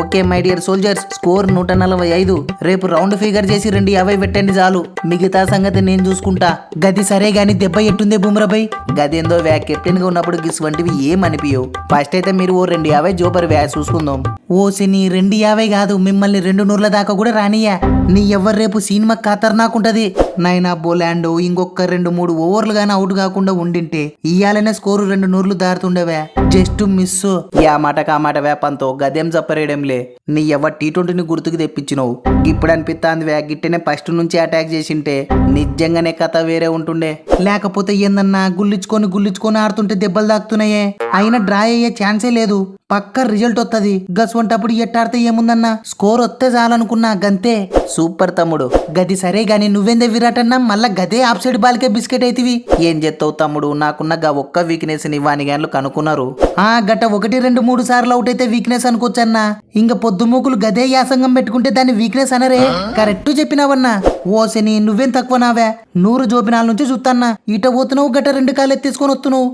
Okay my dear soldiers score నూట నలభై ఐదు. రేపు రౌండ్ ఫిగర్ చేసి రెండు యాభై పెట్టండి చాలు. మిగతా సంగతి నేను చూసుకుంటా. గది సరే గాని దెబ్బ ఎట్టుందే బుమ్రాబై గదేందో వ్యా కెప్టెన్గా ఉన్నప్పుడు గిస్ వంటివి ఏం అనిపించవు ఫస్ట్ అయితే మీరు ఓ రెండు యాభై జోపర్ వ్యా చూసుకుందాం. ఓ సిని రెండు యాభై కాదు మిమ్మల్ని రెండు నూర్ల దాకా కూడా రానియా నీ ఎవరు రేపు సినిమా ఖతర్నాకుంటది నైనా బోలాండో ఇంకొక రెండు మూడు ఓవర్లు గానీ అవుట్ కాకుండా ఉండింటే ఇయ్యాలనే స్కోరు రెండు నూర్లు దారుతుండవే. జస్ట్ మిస్ యా మాట కా మాట వేపంతో గదేం చెప్పరేయడంలే నీ ఎవ టీ ట్వంటీని గుర్తుకు తెప్పించినవు. ఇప్పుడు అనిపిస్తాంది వే. గిట్టనే ఫస్ట్ నుంచి అటాక్ చేసింటే నిజంగానే కథ వేరే ఉంటుండే. లేకపోతే ఏందన్నా గుల్లించుకొని గుల్లించుకొని ఆడుతుంటే దెబ్బలు తాకుతున్నాయే. అయినా డ్రా అయ్యే ఛాన్సే లేదు. పక్క రిజల్ట్ వత్తది. గస్ వంటప్పుడు ఎట్టాడితే ఏముందన్నా? స్కోర్ వస్తే చాలనుకున్నా గంతే. సూపర్ తమ్ముడు. గది సరే గాని నువ్వెందే విరాట్ అన్నా మళ్ళా గదే ఆప్సైడ్ బాల్కే బిస్కెట్ అయితివి. ఏం చేస్తావు తమ్ముడు? నాకున్న గా ఒక్క వీక్నెస్ని వాని గాన్లు కనుక్కున్నారు. ఆ గట్ట ఒకటి రెండు మూడు సార్లు అవుట్ అయితే వీక్నెస్ అనుకోవచ్చన్నా. ఇంకా పొద్దుమూకులు గదే యాసంగం పెట్టుకుంటే దాన్ని వీక్నెస్ అనరే కరెక్ట్ చెప్పినావన్నా. ఓసని నువ్వేం తక్కువ నావే. నూరు జోపినాల నుంచి చూస్తాన్నా ఇట పోతున్నావు గట్ట రెండు కాళ్ళు ఎత్తేసుకొని వస్తున్నావు.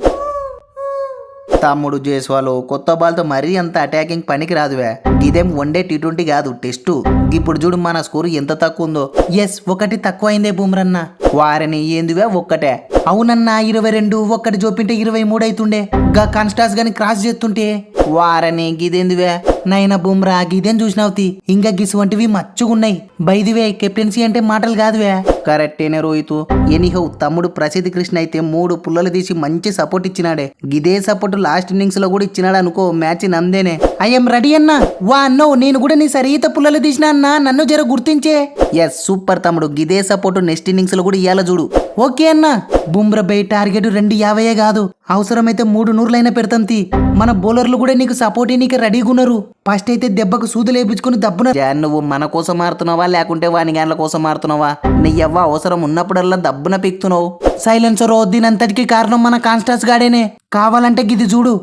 తమ్ముడు జేస్వాలు కొత్త బాల్తో మరీ అంత అటాకింగ్ పనికి రాదువే ఇదేం వన్డే టీ ట్వంటీ కాదు టెస్టు ఇప్పుడు చూడు మన స్కోర్ ఎంత తక్కువ ఉందో. ఎస్ ఒకటి తక్కువైందే బూమ్రన్న. వారిని ఏందివే ఒక్కటే. అవునన్నా ఇరవై రెండు ఒక్కటి చూపింటే ఇరవై మూడు అవుతుండే గా కాన్స్టాస్ గాని క్రాస్ చేస్తుంటే. వారని గిదేందివే? నైనా బుమ్రా గిదేం చూసినావుతి ఇంకా గిస్ వంటివి మచ్చుగున్నాయి. బైదివే కెప్టెన్సీ అంటే మాటలు కాదువే. కరెక్టేనే రోహిత్. ఎనీహౌ తమ్ముడు ప్రసిద్ధి కృష్ణ అయితే మూడు పుల్లలు తీసి మంచి సపోర్ట్ ఇచ్చినాడే. గిదే సపోర్ట్ లాస్ట్ ఇన్నింగ్స్లో కూడా ఇచ్చినాడు అనుకో మ్యాచ్ నందేనే ఐఎమ్ రెడీ అన్నా. వా అన్నో నేను కూడా నీ సరీత పుల్లలు తీసినా అన్నా నన్ను జర గుర్తించే. ఎస్ సూపర్ తమ్ముడు. గిదే సపోర్ట్ నెక్స్ట్ ఇన్నింగ్స్లో కూడా ఇయ్యాల చూడు. ఓకే అన్నా. బుమ్రా బై టార్గెట్ రెండు యాభైయే కాదు. అవసరమైతే మూడు నూర్లైనా పెడతాంతి మన బౌలర్లు కూడా నీకు సపోర్ట్ నీకు రెడీగా ఉన్నారు. ఫస్ట్ అయితే దెబ్బకు సూదులు వేపించుకుని దబ్బున నువ్వు మన కోసం ఆడుతున్నావా లేకుంటే వాని గాన్ల కోసం ఆడుతున్నావా? నీ ఎవ్వ అవసరం ఉన్నప్పుడల్లా దబ్బున పీక్తున్నావు. సైలెన్సర్ దీనంతటికి కారణం మన కాన్స్టాస్ గాడేనే. కావాలంటే గిది చూడు.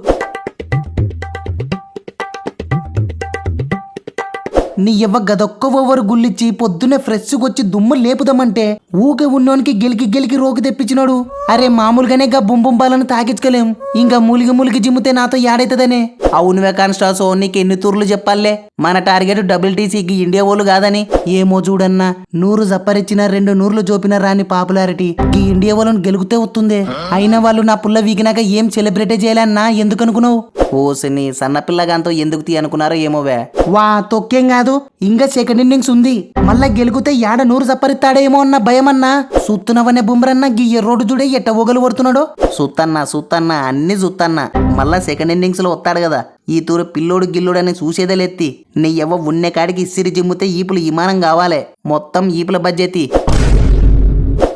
నీ ఇవ్వ గదొక్క ఓవర్ గుల్లిచ్చి పొద్దున్నే ఫ్రెష్గా వచ్చి దుమ్ము లేపుదామంటే ఊకే ఉన్నోనికి గెలికి గెలికి రోగి తెప్పించినాడు. అరే మామూలుగానే గా బుంబుంబాలను తాకించుకోలేం. ఇంకా మూలిగి మూలిగి జిమ్మితే నాతో యాడైతదనే. అవునువే కాన్స్టాసో నీకు ఎన్ని తూర్లు చెప్పాలే? మన టార్గెట్ డబుల్ టీసీకి ఇండియా వాళ్ళు కాదని. ఏమో చూడన్నా నూరు జప్పరిచ్చిన రెండు నూర్లు జోపిన రాని పాపులారిటీ. ఈ ఇండియా వాళ్ళని గెలుగుతే వస్తుంది అయినా వాళ్ళు నా పుల్ల వీగినాక ఏం సెలబ్రేటే చేయలేన్నా ఎందుకు అనుకున్నావు ఓసిని సన్నపిల్లగాంతో ఎందుకు తీ అనుకున్నారో ఏమోవే వా తొక్కేం కాదు. ఇంకా సెకండ్ ఇన్నింగ్స్ ఉంది. మళ్ళా గెలుగుతే యాడ నూరు సప్పరిస్తాడేమో అన్న భయమన్నా. సుత్తునవనే బుమ్రన్న గీ రోడ్డు చూడే ఎట్ట ఒగలు పడుతున్నాడు సుత్తన్న సుత్తన్న అన్ని సుత్తన్న. మళ్ళా సెకండ్ ఇన్నింగ్స్లో వస్తాడు కదా. ఈ తూరు పిల్లోడు గిల్లోడు అని చూసేదే లెత్తి. నీ ఎవ్వ ఉన్నే కాడికి ఇసిరి జిమ్మితే ఈపులు విమానం కావాలే. మొత్తం ఈపుల బడ్జెతి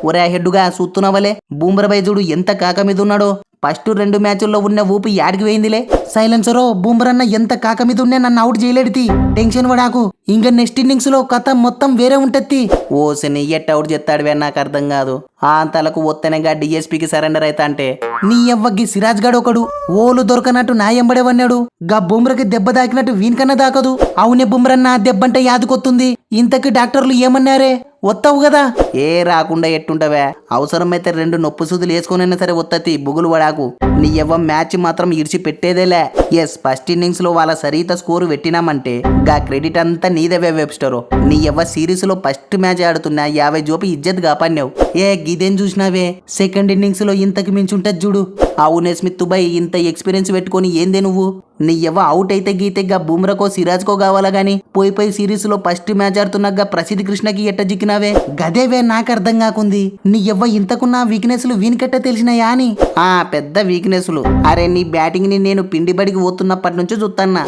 ఒరే హెడ్డుగా చూస్తున్నావలే బూమ్రబాయ్ చూడు ఎంత కాక మీద ఉన్నాడో. ఫస్ట్ రెండు మ్యాచ్ల్లో ఉన్న ఊపి యాడికి పోయిందిలే? సైలెన్సరో బూమ్రన్న ఎంత కాక మీద ఉన్నా నన్ను అవుట్ చేయలేడితి టెన్షన్ పడాకు. ఇంకా నెక్స్ట్ ఇన్నింగ్స్లో కథ మొత్తం వేరే ఉంటది ఓ సిని ఎట్ అవుట్ చేస్తాడు నాకు అర్థం కాదు. ఆ అంతలకు ఒత్తనగా డిఎస్పీకి సరెండర్ అయితా అంటే నీ ఎవ్వగి సిరాజ్ గడ్ ఒకడు. ఓలు దొరకనట్టు నా ఎంబడేవన్నాడు గా బుమ్రకి దెబ్బ దాకినట్టు వీనికన్నా దాకదు అవునే బుమ్రన్న దెబ్బంటే యాదుకొత్తుంది. ఇంతకి డాక్టర్లు ఏమన్నారే? వస్తావు కదా ఏ రాకుండా ఎట్టుంటవే? అవసరమైతే రెండు నొప్పు సూదులు వేసుకునైనా సరే వత్తతి బుగులు పడాకు. నీ ఎవ్వ మ్యాచ్ మాత్రం ఇడిచి పెట్టేదేలే ఎస్ ఫస్ట్ ఇన్నింగ్స్లో వాళ్ళ సరిత స్కోరు పెట్టినామంటే గా క్రెడిట్ అంతా నీదేవే వెబ్స్టరు. నీ ఎవ్వ సిరీస్లో ఫస్ట్ మ్యాచ్ ఆడుతున్నా యాభై జోపి ఇజ్జత్ కాపాడినావు ఏ గిదేం చూసినావే? సెకండ్ ఇన్నింగ్స్లో ఇంతకు మించి ఉంటది చూడు. అవునే స్మిత్ బై ఇంత ఎక్స్పీరియన్స్ పెట్టుకొని ఏందే నువ్వు? నీ ఎవ్వ అవుట్ అయితే గీతెగ్గా బూమ్రకో సిరాజ్కో కావాలా గాని? పోయి పోయి సిరీస్లో ఫస్ట్ మ్యాచ్ ఆడుతున్నాగా ప్రసిద్ధి కృష్ణకి ఎట్ట జిక్కినావే? గదేవే నాకు అర్థం కాకుంది. నీ ఎవ్వ ఇంతకున్న వీక్నెస్లు వీనికట్ట తెలిసినాయా అని? ఆ పెద్ద వీక్నెస్లు. అరే నీ బ్యాటింగ్ని నేను పిండిబడికి పోతున్నప్పటి నుంచి చూస్తాన్నా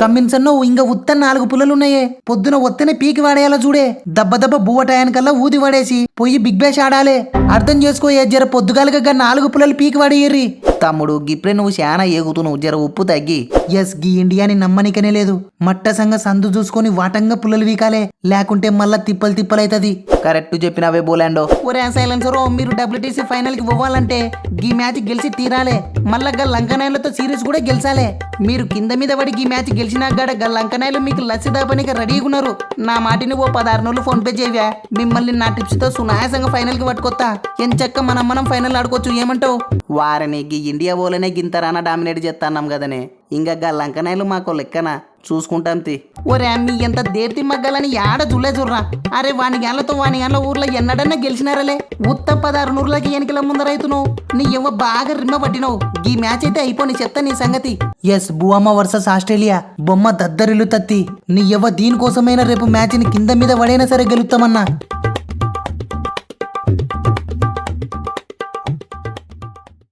కమ్మిన్సన్నో ఇంకా ఉత్త నాలుగు పుల్లలున్నాయే. పొద్దున ఒత్తనే పీకి వాడేయాలా చూడే. దెబ్బ దెబ్బ బువ్వ టయానికల్లా ఊది వాడేసి పొయ్యి బిగ్ బ్యాష్ ఆడాలే. అర్థం చేసుకో ఏ జర పొద్దుగాలుగా నాలుగు పుల్లలు పీకి వాడేయర్రి తమ్ముడు గిప్రే నువ్వు శానా ఏగుతున్నావు. జర ఉప్పు తగ్గి. ఎస్ గీ ఇండియాని నమ్మనికనే లేదు. మట్టసంగా సందు చూసుకొని వాటంగా పుల్లలు వీకాలే. లేకుంటే మళ్ళా తిప్పలు తిప్పలైతది. కరెక్ట్ చెప్పినవే బోలాండో. ఒరే సైలెన్సరో మీరు డబ్ల్యూటీసీ ఫైనల్కి పోవాలంటే గీ మ్యాచ్ గెలిచి తీరాలే. మళ్ళా గా లంకనాయలతో సిరీస్ కూడా గెలిచాలే. మీరు కింద మీద పడి ఈ మ్యాచ్ గెలిచినా గడ గా లంకనాయలు మీకు లసిదాపనికి రెడీగా ఉన్నారు. నా మాటిని ఓ పదహారు నెలలు ఫోన్ పే చేయవా. మిమ్మల్ని నా టిప్స్తో సునాయాసంగా ఫైనల్కి పట్టుకొత్తా. ఎంచక్క మనం మనం ఫైనల్ ఆడుకోవచ్చు. ఏమంటావు? వారని గీ ఇండియా ఓలనే గింతరానా డామినేట్ చేస్తాన్నాం కదనే. ఇంకా గా లంకనాయలు మాకు లెక్కన చూసుకుంటాం తి. ఒరే అమ్మి ఎంత దేర్తి మగ్గాలని యాడ చూలే చూర్రా అరే వాని గాన్లతో వాని గాన్ల ఊర్లో ఎన్నడన్నా గెలిచినారలే. ఉత్త పదహారు నూరులకి ఎనికల ముందరైతున్నావు నీ ఎవ బాగా రిమ్మ పట్టినావు. ఈ మ్యాచ్ అయితే అయిపోని చెత్త నీ సంగతి. ఎస్ బువమ్మ వర్సెస్ ఆస్ట్రేలియా. బొమ్మ దద్దరిల్లు తత్తి నీ ఎవ దీనికోసమైనా రేపు మ్యాచ్ని కింద మీద పడైనా సరే గెలుస్తామన్నా